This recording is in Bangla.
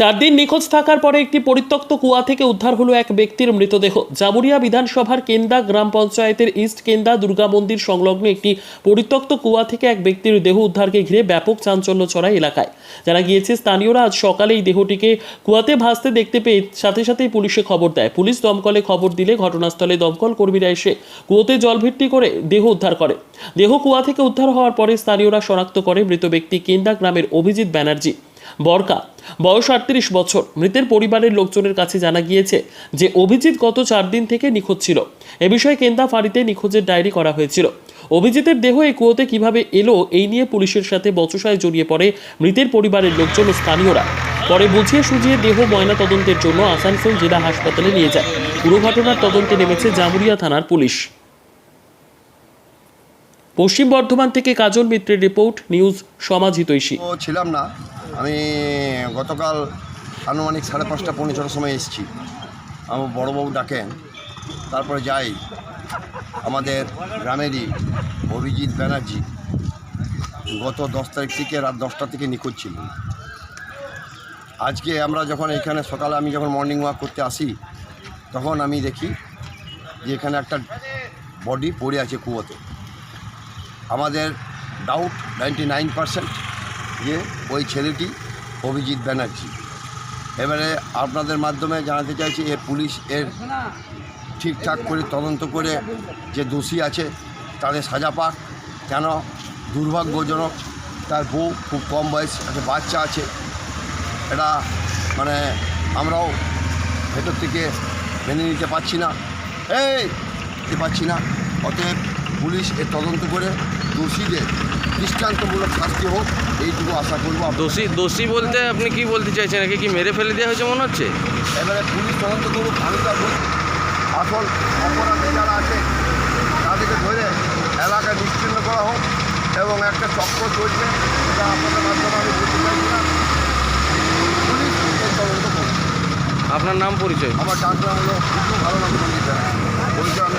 চার দিন নিখোঁজ থাকার পরে একটি পরিত্যক্ত কুয়া থেকে উদ্ধার হলো এক ব্যক্তির মৃতদেহ। জামুরিয়া বিধানসভার কেন্দা গ্রাম পঞ্চায়েতের ইস্ট কেন্দা দুর্গা মন্দির সংলগ্ন একটি পরিত্যক্ত কুয়া থেকে এক ব্যক্তির দেহ উদ্ধারকে ঘিরে ব্যাপক চাঞ্চল্য ছড়ায় এলাকায়। যারা গিয়েছে, স্থানীয়রা আজ সকালে এই দেহটিকে কুয়াতে ভাসতে দেখতে পেয়ে সাথে সাথেই পুলিশে খবর দেয়। পুলিশ দমকলে খবর দিলে ঘটনাস্থলে দমকল কর্মীরা এসে কুয়োতে জল ভর্তি করে দেহ উদ্ধার করে। দেহ কুয়া থেকে উদ্ধার হওয়ার পরে স্থানীয়রা শনাক্ত করে মৃত ব্যক্তি কেন্দা গ্রামের অভিজিৎ ব্যানার্জি। বরকা। বয়স আটত্রিশ বছর। মৃতের পরিবারের লোকজনের কাছে জানা গিয়েছে যে অভিজিৎ গত চার দিন থেকে নিখোঁজ ছিল। এ বিষয়ে কেন্দা ফাঁড়িতে নিখোঁজের ডায়েরি করা হয়েছিল। অভিজিতের দেহ এই কুয়োতে কীভাবে এলো, এই নিয়ে পুলিশের সাথে বচসায় জড়িয়ে পড়ে মৃতের পরিবারের লোকজন ও স্থানীয়রা। পরে বুঝিয়ে সুঝিয়ে দেহ ময়না তদন্তের জন্য আসানসোল জেলা হাসপাতালে নিয়ে যায়। পুরো ঘটনার তদন্তে নেমেছে জামুরিয়া থানার পুলিশ। পশ্চিম বর্ধমান থেকে কাজল মিত্রের রিপোর্ট, নিউজ সমাজ হিতৈষী ছিলাম না। আমি গতকাল আনুমানিক সাড়ে পাঁচটা পৌনে ছটার সময় এসেছি। আমার বড়োবাবু ডাকেন, তারপরে যাই। আমাদের গ্রামেরই অভিজিৎ ব্যানার্জি গত দশ তারিখ থেকে রাত দশটা থেকে নিখোঁজ ছিল আজকে আমরা যখন এখানে সকালে আমি যখন মর্নিং ওয়াক করতে আসি, তখন আমি দেখি যে এখানে একটা বডি পড়ে আছে কুয়োতে। আমাদের ডাউট নাইনটি নাইন পারসেন্ট যে ওই ছেলেটি অভিজিৎ ব্যানার্জি। এবারে আপনাদের মাধ্যমে জানাতে চাইছি, এ পুলিশ এর ঠিকঠাক করে তদন্ত করে যে দোষী আছে, তাদের সাজা পাক। কেন? দুর্ভাগ্যজনক, তার বউ খুব কম বয়স, একটা বাচ্চা আছে। এটা মানে আমরাও ভেতর থেকে মেনে নিতে পারছি না। এই নিতে পারছি না। অতএব পুলিশ এর তদন্ত করে দোষীদের দৃষ্টান্তমূলক শাস্তি হোক এইটুকু আশা করব দোষী দোষী বলতে আপনি কি বলতে চাইছেন? একে কি মেরে ফেলে দেওয়া হয়েছে মনে হচ্ছে? এবারে পুলিশ তদন্ত করুক আমি তো আর বলছি আসল অপরাধী যারা আছে তাদেরকে ধরে এলাকায় নিশ্চিন্ন করা হোক এবং একটা চক্র চলছে সেটা আপনাদের মাধ্যমে আমি বলতে চাইছি না পুলিশ তদন্ত করুক। আপনার নাম পরিচয়? আমার ডাক নাম হলো খুব ভালো নাম সংগীত পরিচয় আমি